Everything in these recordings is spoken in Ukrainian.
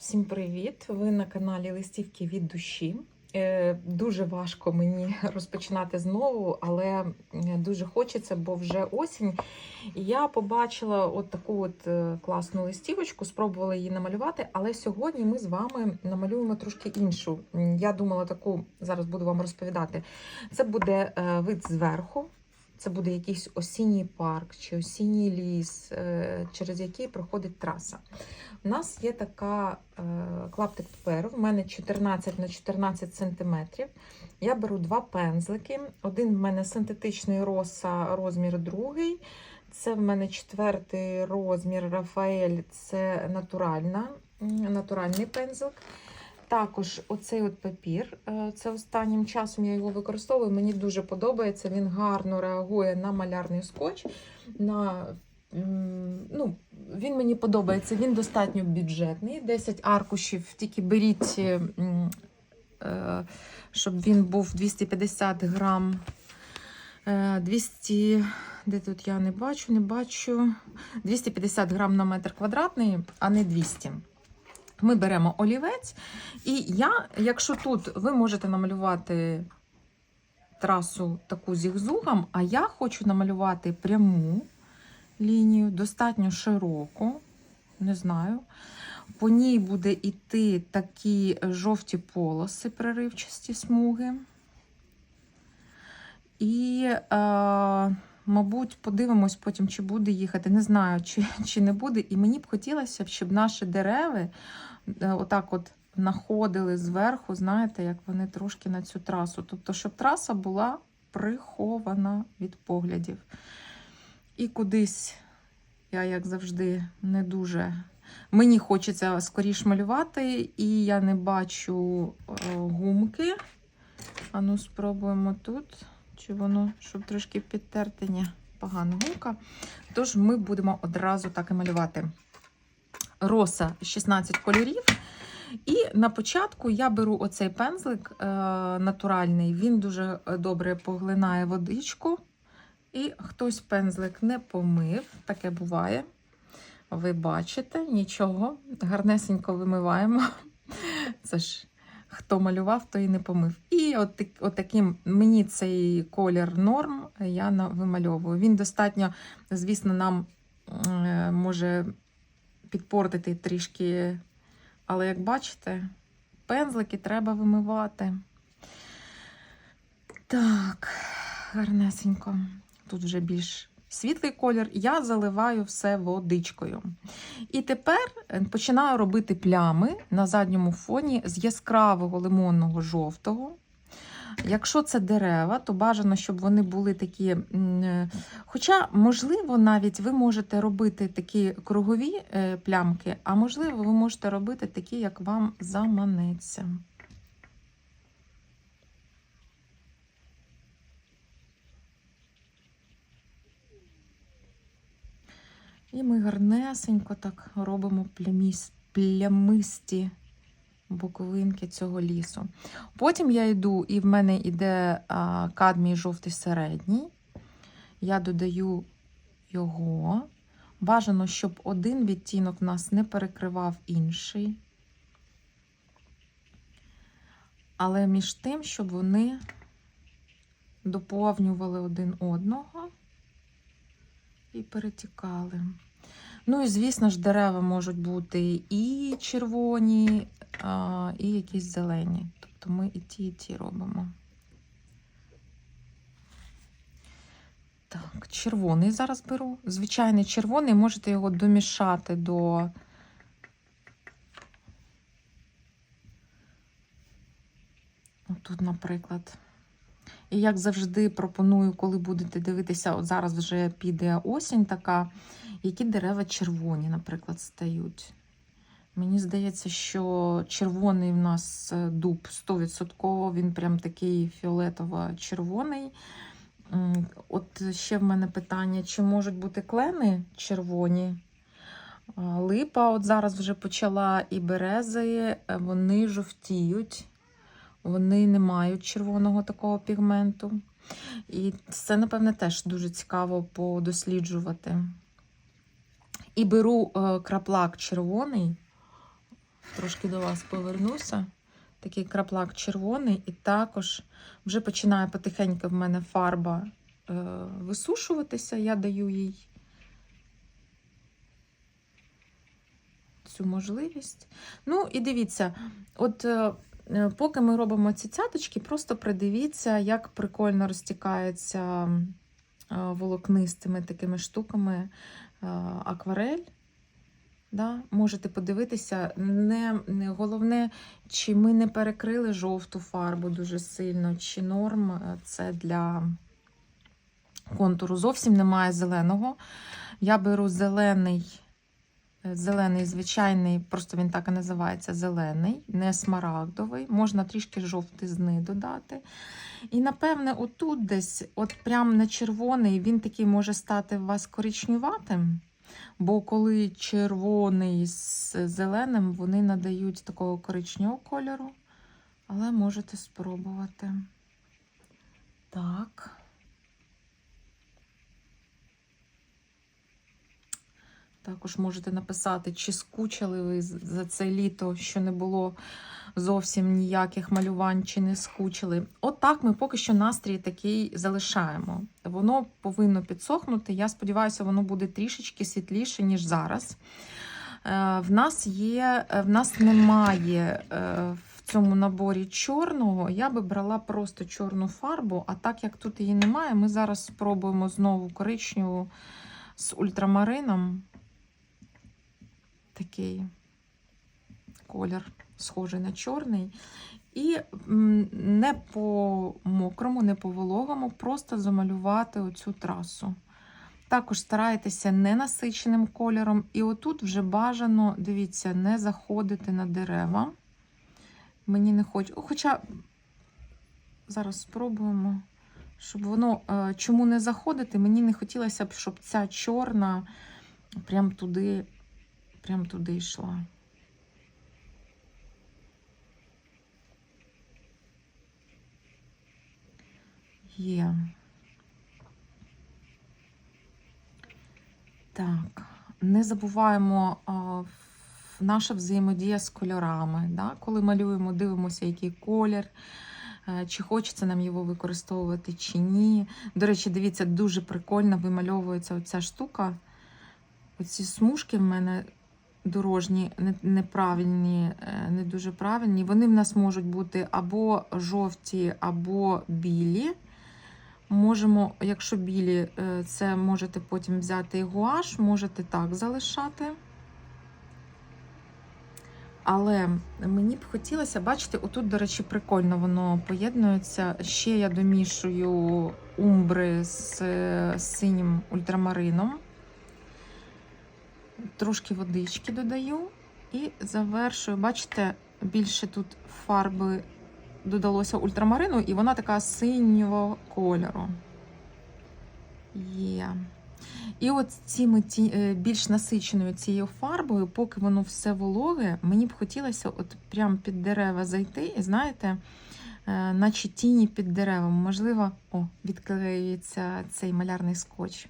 Всім привіт! Ви на каналі Листівки від душі. Е, Дуже важко мені розпочинати знову, але дуже хочеться, бо вже осінь. Я побачила от таку от е, класну листівочку, спробувала її намалювати, але сьогодні ми з вами намалюємо трошки іншу. Я думала таку, зараз буду вам розповідати. Це буде е, вид зверху. Це буде якийсь осінній парк чи осінній ліс, е, через який проходить траса. У нас є така е, клаптик паперу, в мене 14 на 14 сантиметрів. Я беру два пензлики. Один в мене синтетичний роса, розмір другий. Це в мене четвертий розмір Рафаель, це натуральна, натуральний пензлик. Також оцей от папір. е, Це останнім часом я його використовую. Мені дуже подобається. Він гарно реагує на малярний скотч. На, ну, він мені подобається, він достатньо бюджетний. 10 аркушів, тільки беріть, е, е, щоб він був 250 грам. Е, 200, де тут я не бачу, не бачу. 250 грам на метр квадратний, а не 200. Ми беремо олівець, і я, якщо тут ви можете намалювати трасу таку зігзугом, а я хочу намалювати пряму лінію, достатньо широку, не знаю. По ній буде йти такі жовті полоси, преривчасті смуги. І, е, мабуть, подивимось потім, чи буде їхати. Не знаю, чи, чи не буде. І мені б хотілося, щоб наші дереви е, отак от находили зверху, знаєте, як вони трошки на цю трасу. Тобто, щоб траса була прихована від поглядів. І кудись я, як завжди, не дуже. Мені хочеться скоріш малювати, і я не бачу е, гумки. Ану, спробуємо тут. Чи воно, щоб трошки підтерти, ні, погана гумка. Тож ми будемо одразу так і малювати. Роса 16 кольорів. І на початку я беру оцей пензлик е, натуральний, він дуже добре поглинає водичку. І хтось пензлик не помив, таке буває. Ви бачите, нічого, гарнесенько вимиваємо. Це ж хто малював, той і не помив. І от, от таким мені цей колір норм я вимальовую. Він достатньо, звісно, нам е, може підпортити трішки, але як бачите, пензлики треба вимивати. Так, гарнесенько. Тут вже більш світлий колір. Я заливаю все водичкою. І тепер е, починаю робити плями на задньому фоні з яскравого лимонного жовтого. Якщо це дерева, то бажано, щоб вони були такі. е, Хоча, можливо, навіть ви можете робити такі кругові е, плямки, а можливо, ви можете робити такі, як вам заманеться. І ми гарнесенько так робимо плямисті боковинки цього лісу. Потім я йду, і в мене йде кадмій жовтий середній. Я додаю його. Бажано, щоб один відтінок в нас не перекривав інший. Але між тим, щоб вони доповнювали один одного і перетікали. Ну і, звісно ж, дерева можуть бути і червоні, і якісь зелені. Тобто ми і ті, і ті робимо. Так, червоний зараз беру. Звичайний червоний, можете його домішати до. Отут, наприклад. І як завжди пропоную, коли будете дивитися, от зараз вже піде осінь така, які дерева червоні, наприклад, стають. Мені здається, що червоний в нас е, дуб 100%, він прям такий фіолетово-червоний. От ще в мене питання: чи можуть бути клени червоні? Липа, от зараз вже почала, і берези, е, вони жовтіють. Вони не мають червоного такого пігменту. І це, напевне, теж дуже цікаво подосліджувати. І беру е, краплак червоний, трошки до вас повернуся. Такий краплак червоний, і також вже починає потихеньку в мене фарба е, висушуватися. Я даю їй цю можливість. Ну, і дивіться, от е, поки ми робимо ці цяточки, просто придивіться, як прикольно розтікається е, волокнистими такими штуками е, акварель. Да? Можете подивитися, не, не головне, чи ми не перекрили жовту фарбу дуже сильно, чи норм е, це для контуру. Зовсім немає зеленого. Я беру зелений, е, зелений звичайний, просто він так і називається зелений, не смарагдовий. Можна трішки жовтизни додати. І, напевне, отут десь, от прям на червоний, він такий може стати у вас коричнюватим. Бо коли червоний з зеленим, вони надають такого коричневого кольору. Але можете спробувати. Так. Також можете написати, чи скучили ви за це літо, що не було зовсім ніяких малювань, чи не скучили. Отак ми поки що настрій такий залишаємо. Воно повинно підсохнути. Я сподіваюся, воно буде трішечки світліше, ніж зараз. Е, В нас є, е, в нас немає е, в цьому наборі чорного. Я би брала просто чорну фарбу, а так як тут її немає, ми зараз спробуємо знову коричневу з ультрамарином. Такий колір схожий на чорний. І не по мокрому, не по вологому, просто замалювати оцю трасу. Також старайтеся ненасиченим кольором. І отут вже бажано, дивіться, не заходити на дерева. Мені не хочу. Хоча зараз спробуємо, щоб воно е, чому не заходити, мені не хотілося б, щоб ця чорна прям туди, прям туди йшла. Є. Так, не забуваємо а, наша взаємодія з кольорами. Да? Коли малюємо, дивимося, який колір, е, чи хочеться нам його використовувати, чи ні. До речі, дивіться, дуже прикольно вимальовується оця штука. Оці смужки в мене дорожні, неправильні, е, не дуже правильні. Вони в нас можуть бути або жовті, або білі. Можемо, якщо білі, е, це можете потім взяти і гуаш, можете так залишати. Але мені б хотілося, бачите, отут, до речі, прикольно воно поєднується. Ще я домішую умбри з е, синім ультрамарином. Трошки водички додаю і завершую. Бачите, більше тут фарби додалося ультрамарину, і вона така синього кольору. Є. І от цими е, більш насиченою цією фарбою, поки воно все вологе, мені б хотілося от прям під дерева зайти, і знаєте, е, наче тіні під деревом. Можливо, о, відклеюється цей малярний скотч.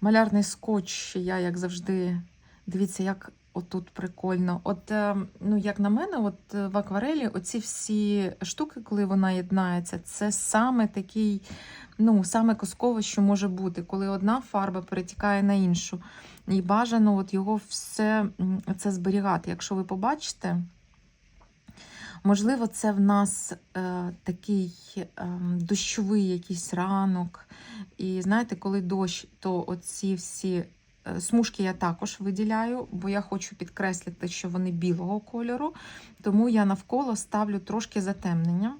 Малярний скотч, я, як завжди, дивіться, як отут прикольно. От, е, ну, як на мене, от е, в акварелі оці всі штуки, коли вона єднається, це саме такий, ну, саме казкове, що може бути, коли одна фарба перетікає на іншу. І бажано от його все це зберігати. Якщо ви побачите, можливо, це в нас е, такий е, дощовий якийсь ранок. І знаєте, коли дощ, то оці всі е, смужки я також виділяю, бо я хочу підкреслити, що вони білого кольору, тому я навколо ставлю трошки затемнення.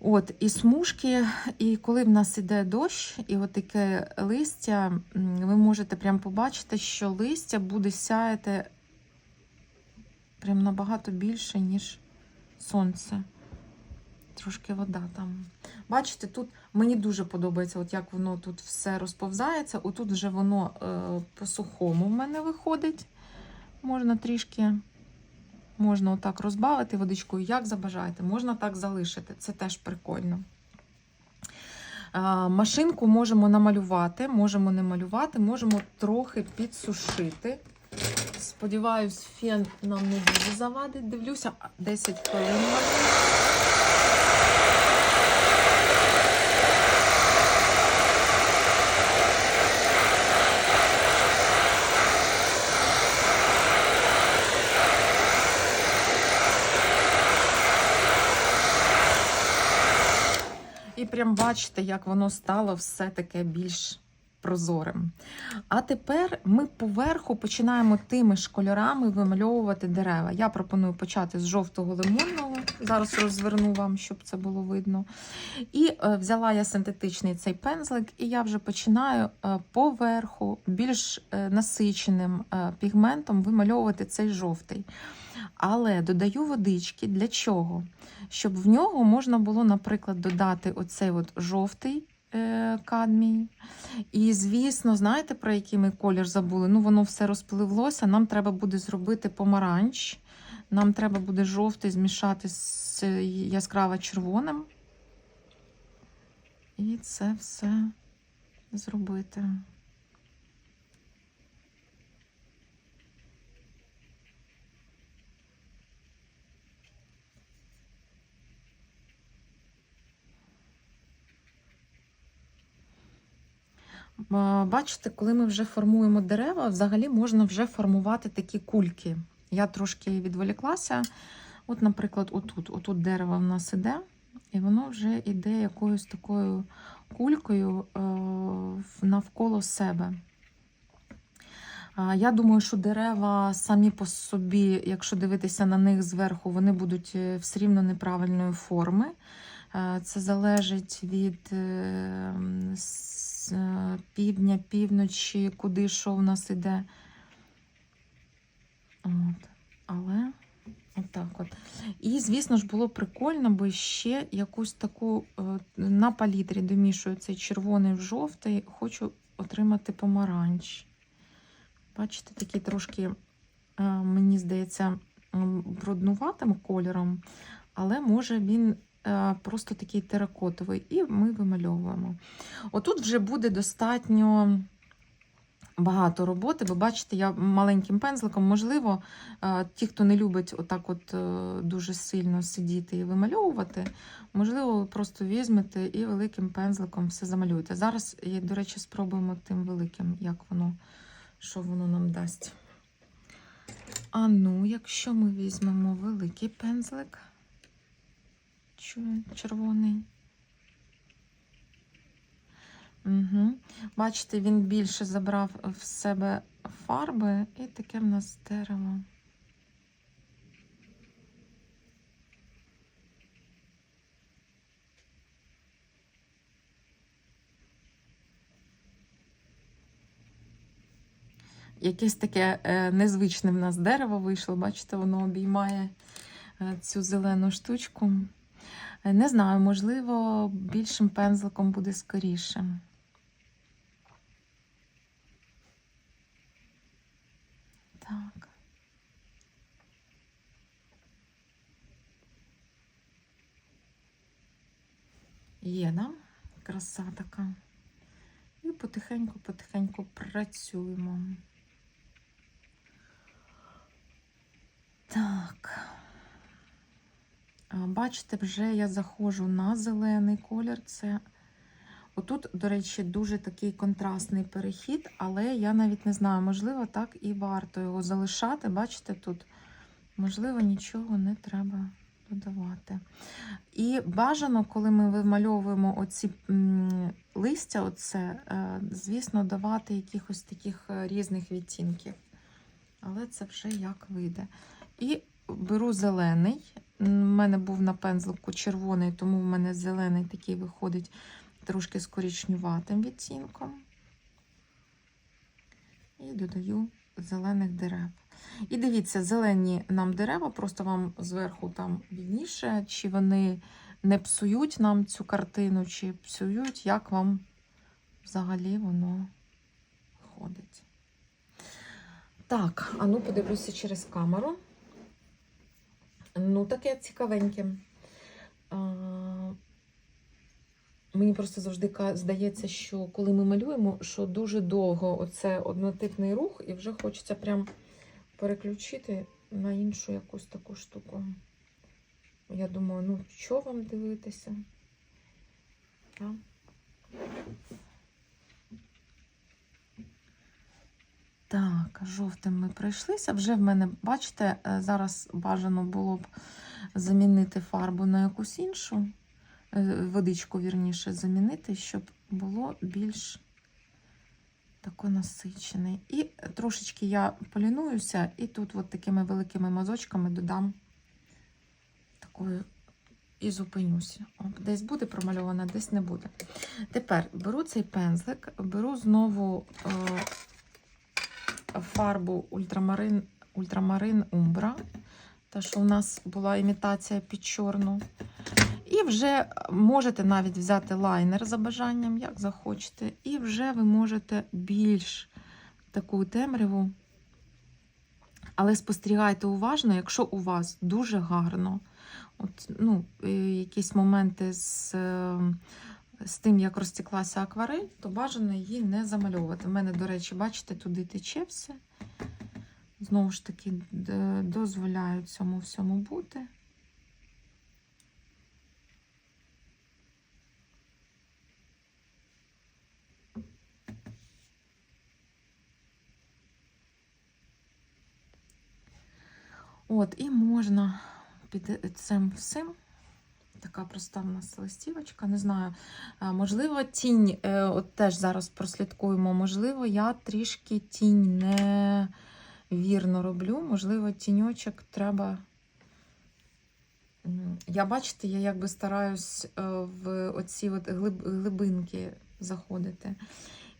От, і смужки, і коли в нас іде дощ, і от таке листя, ви можете прям побачити, що листя буде сяяти прям набагато більше, ніж сонце. Трошки вода там. Бачите, тут мені дуже подобається, от як воно тут все розповзається. Отут вже воно е, по-сухому в мене виходить. Можна трішки, можна отак розбавити водичкою, як забажаєте, можна так залишити. Це теж прикольно. Е, машинку можемо намалювати, можемо не малювати, можемо трохи підсушити Сподіваюсь, фен нам не дуже завадить. Дивлюся, 10 хвилин. І прям бачите, як воно стало все таке більш прозорим. А тепер ми поверху починаємо тими ж кольорами вимальовувати дерева. Я пропоную почати з жовтого лимонного. Зараз розверну вам, щоб це було видно. І е, взяла я синтетичний цей пензлик, і я вже починаю е, поверху більш е, насиченим е, пігментом вимальовувати цей жовтий. Але додаю водички для чого? Щоб в нього можна було, наприклад, додати оцей от жовтий кадмій. І, звісно, знаєте, про який ми колір забули? Ну, воно все розпливлося. Нам треба буде зробити помаранч. Нам треба буде жовтий змішати з яскраво червоним. І це все зробити. Бачите, коли ми вже формуємо дерева, взагалі можна вже формувати такі кульки. Я трошки відволіклася. От, наприклад, отут, отут дерево в нас іде, і воно вже йде якоюсь такою кулькою е, навколо себе. Я думаю, що дерева самі по собі, якщо дивитися на них зверху, вони будуть е, все рівно неправильної форми. Е, Це залежить від с- е, півдня, півночі, куди що в нас іде. От. Але отак от. І, звісно ж, було прикольно, бо ще якусь таку е, на палітрі домішую цей червоний в жовтий, хочу отримати помаранч. Бачите, такий трошки, е, мені здається, бруднуватим кольором, але може він просто такий теракотовий, і ми вимальовуємо. Отут вже буде достатньо багато роботи. Ви бачите, я маленьким пензликом, можливо, е, ті, хто не любить отак от е, дуже сильно сидіти і вимальовувати, можливо, ви просто візьмете і великим пензликом все замалюєте. Зараз, до речі, спробуємо тим великим, як воно, що воно нам дасть. А ну, якщо ми візьмемо великий пензлик, червоний. Угу. Бачите, він більше забрав в себе фарби, і таке в нас дерево. Якесь таке е, незвичне в нас дерево вийшло. Бачите, воно обіймає е, цю зелену штучку. Не знаю, можливо, більшим пензликом буде скоріше. Так. Є, да? Краса така. І потихеньку-потихеньку працюємо. Так. А, Бачите, вже я заходжу на зелений колір. Це отут, до речі, дуже такий контрастний перехід, але я навіть не знаю, можливо, так і варто його залишати. Бачите, тут, можливо, нічого не треба додавати. І бажано, коли ми вимальовуємо оці листя, оце, е, звісно, давати якихось таких е, різних відтінків. Але це вже як вийде. І беру зелений. У мене був на пензлику червоний, тому в мене зелений такий виходить трошки з коричневатим відтінком. І додаю зелених дерев. І дивіться, зелені нам дерева, просто вам зверху там відніше, чи вони не псують нам цю картину, чи псують, як вам взагалі воно ходить. Так, а ну подивлюся через камеру. Ну, таке цікавеньке. А, мені просто завжди здається, що коли ми малюємо, що дуже довго оце однотипний рух, і вже хочеться прям переключити на іншу якусь таку штуку. Я думаю, ну що вам дивитися? Так. Так, жовтим ми пройшлися. Вже в мене, бачите, е, зараз бажано було б замінити фарбу на якусь іншу, е, водичку, вірніше, замінити, щоб було більш тако насичене. І трошечки я полінуюся, і тут от такими великими мазочками додам такої і зупинюся. О, десь буде промальована, десь не буде. Тепер беру цей пензлик, беру знову е, фарбу ультрамарин, ультрамарин Умбра. Та, що у нас була імітація під чорну. І вже можете навіть взяти лайнер за бажанням, як захочете. І вже ви можете більш таку темряву. Але спостерігайте уважно, якщо у вас дуже гарно, от, ну, е, якісь моменти з, е, з тим, як розтеклася акварель, то бажано її не замальовувати. У мене, до речі, бачите, туди тече все. Знову ж таки, дозволяю цьому всьому бути. От, і можна під цим всім. Така проста в нас листівочка. Не знаю. Можливо, тінь, е, от теж зараз прослідкуємо. Можливо, я трішки тінь не вірно роблю. Можливо, тіньочок треба. Я бачите, я якби стараюсь е, в оці от глибинки заходити.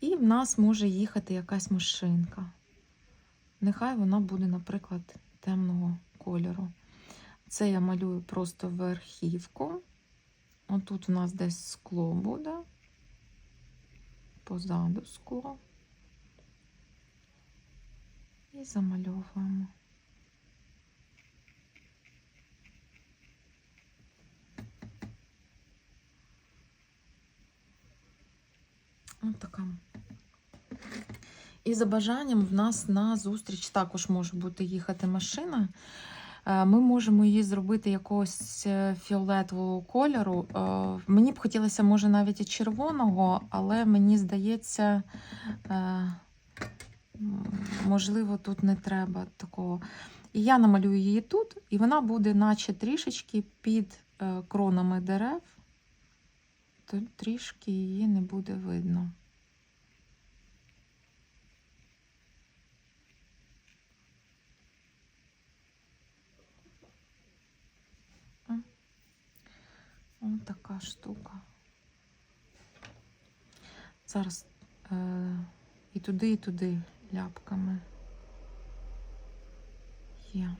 І в нас може їхати якась машинка. Нехай вона буде, наприклад, темного кольору. Це я малюю просто верхівку. Отут у нас десь скло буде, позаду скло. І замальовуємо. Ось така. І за бажанням в нас на зустріч також може бути їхати машина. Е, Ми можемо її зробити якогось е, фіолетового кольору. Е, Мені б хотілося, може, навіть і червоного, але мені здається, можливо, тут не треба такого. І я намалюю її тут, і вона буде, наче трішечки під кронами дерев, то трішки її не буде видно. Ось така штука. Зараз е, і туди, і туди ляпками є.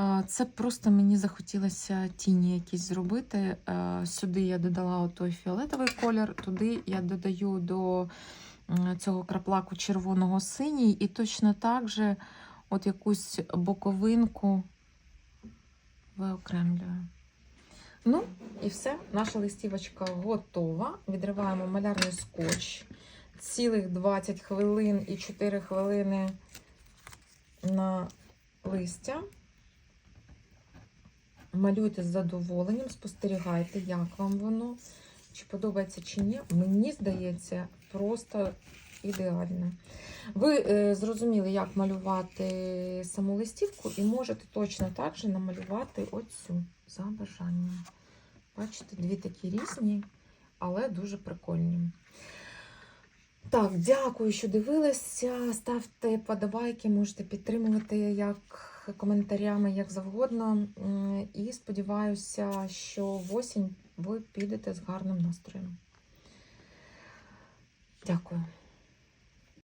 Е, Це просто мені захотілося тіні якісь зробити. Е, Сюди я додала той фіолетовий колір, туди я додаю до цього краплаку червоного синій, і точно так же от якусь боковинку виокремлюю. Ну, і все, наша листівочка готова. Відриваємо малярний скотч. Цілих 20 хвилин і 4 хвилини на листя. Малюйте з задоволенням, спостерігайте, як вам воно, чи подобається, чи ні. Мені здається, просто ідеально. Ви е, зрозуміли, як малювати саму листівку, і можете точно так же намалювати оцю за бажанням. Бачите, дві такі різні, але дуже прикольні. Так, дякую, що дивилися. Ставте подобайки, можете підтримувати як коментарями, як завгодно. І сподіваюся, що осінь ви підете з гарним настроєм. Дякую.